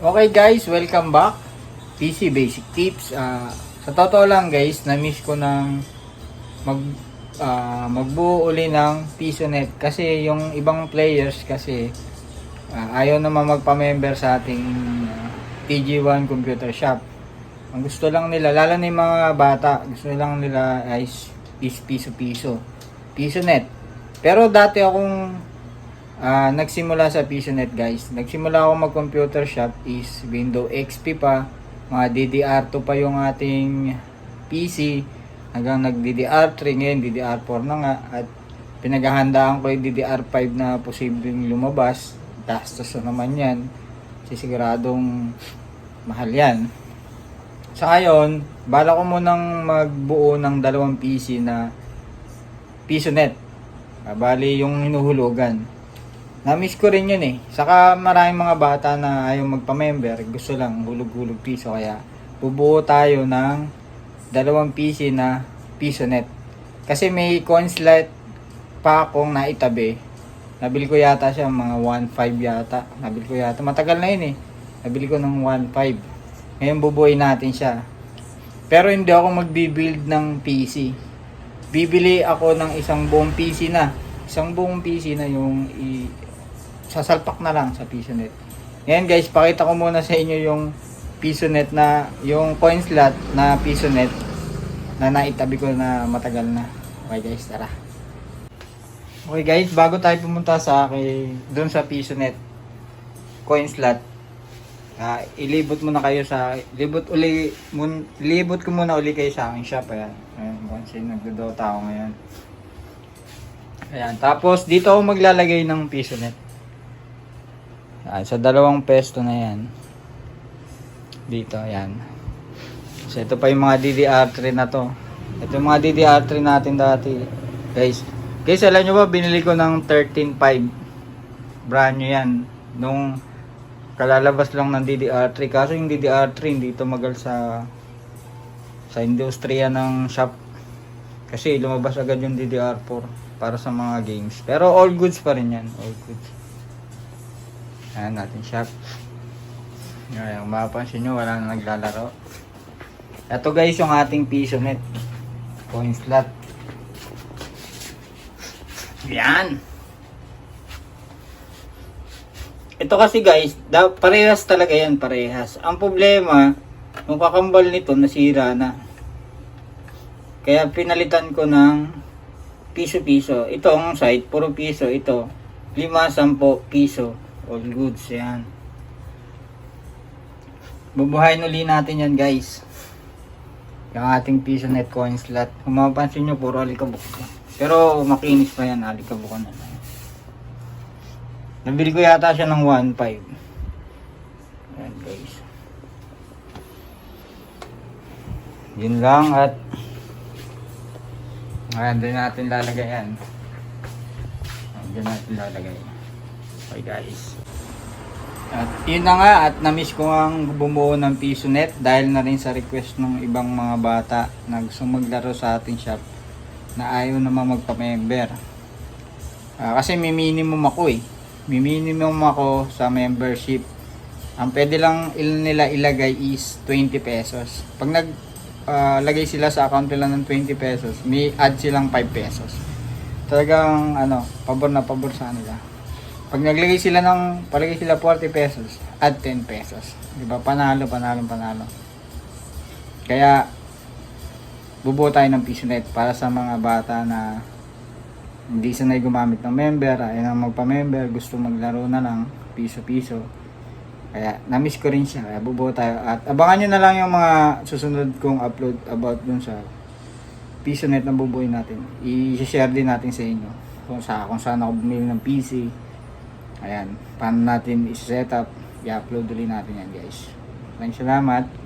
Okay guys, welcome back. PC Basic Tips. Ah, sa totoo lang guys, na-miss ko ng mag ah, magbuo uli ng PisoNet kasi yung ibang players kasi ah, ayaw naman magpa-member sa ating ah, TG1 Computer Shop. Ang gusto lang nila, lalo na yung mga bata, gusto lang nila is, is piso-piso. PisoNet. Pero dati akong Ah, nagsimula sa PisoNet guys. Nagsimula ako mag-computer shop is Windows XP pa. Mga DDR2 pa yung ating PC. Hanggang nag DDR3 ngayon, DDR4 na nga. At pinaghahandaan ko yung DDR5 na posibleng lumabas. Gastos na naman yan. Sisiguradong mahal yan. Sa ngayon, bala ko munang magbuo ng dalawang PC na PisoNet. Ah, bali yung hinuhulugan. Na-miss ko rin yun eh. Saka maraming mga bata na ayaw magpa-member, gusto lang hulog-hulog piso. Kaya bubuo tayo ng dalawang PC na PisoNet. Kasi may coinslot pa akong naitabi. Nabili ko yata siya mga 1.5 yata. Nabili ko yata. Matagal na yun eh. Nabili ko ng 1.5. Ngayon bubuoy natin siya. Pero hindi ako magbibuild ng PC. Bibili ako ng isang buong PC na. Isang buong PC na yung i sasalpak na lang sa PisoNet. Ngayon guys, pakita ko muna sa inyo yung PisoNet na yung coin slot na PisoNet na naitabi ko na matagal na. Okay guys, tara. Okay guys, bago tayo pumunta sa akin doon sa PisoNet coin slot, ah, ilibot muna kayo sa libot uli mun, libot ko muna uli kayo sa aking shop ayan. Ayan, kasi nagdodota ako ngayon. Ayan, tapos dito ako maglalagay ng PisoNet. Yan, sa dalawang pesto na yan. Dito, yan. So, ito pa yung mga DDR3 na to. Ito yung mga DDR3 natin dati. Guys, guys, alam nyo ba, binili ko ng 13.5. Brand new yan. Nung kalalabas lang ng DDR3. Kaso yung DDR3, hindi tumagal sa sa industriya ng shop. Kasi lumabas agad yung DDR4 para sa mga games. Pero all goods pa rin yan. All goods. Ayan natin shop. Kung mapapansin nyo, wala na naglalaro. Ito guys, yung ating piso net. Coin slot. Yan. Ito kasi guys, parehas talaga yan, parehas. Ang problema, yung kakambal nito, nasira na. Kaya pinalitan ko ng piso-piso. Ito ang side, puro piso. Ito, 5-10 piso. All goods, yan. Bubuhayin uli natin yan guys. Yung ating piso net coin slot. Kung mapapansin nyo, puro alikabok. Pero makinis pa yan, alikabok na lang. Nabili ko yata siya ng 1.5. Yan guys. Yun lang at Ayan, doon natin lalagay yan. Doon natin lalagay. Okay guys. At yun na nga at na-miss ko ang bumuo ng PisoNet dahil na rin sa request ng ibang mga bata na gusto maglaro sa ating shop na ayaw naman magpa-member. Ah, kasi may minimum ako eh. May minimum ako sa membership. Ang pwede lang il nila ilagay is 20 pesos. Pag nag ah, lagay sila sa account nila ng 20 pesos, may add silang 5 pesos. Talagang ano, pabor na pabor sa nila. Pag naglagay sila ng, palagay sila 40 pesos, add 10 pesos. Di ba? Panalo, panalo, panalo. Kaya, bubuo tayo ng PisoNet para sa mga bata na hindi sanay gumamit ng member, ayaw na magpa-member, gusto maglaro na lang, piso-piso. Kaya, na-miss ko rin siya. Kaya bubuo tayo. At abangan nyo na lang yung mga susunod kong upload about dun sa PisoNet na bubuoy natin. I-share din natin sa inyo kung sa kung saan ako bumili ng PC. Ayan, paano natin i-set up, i-upload ulit natin yan guys. Maraming salamat.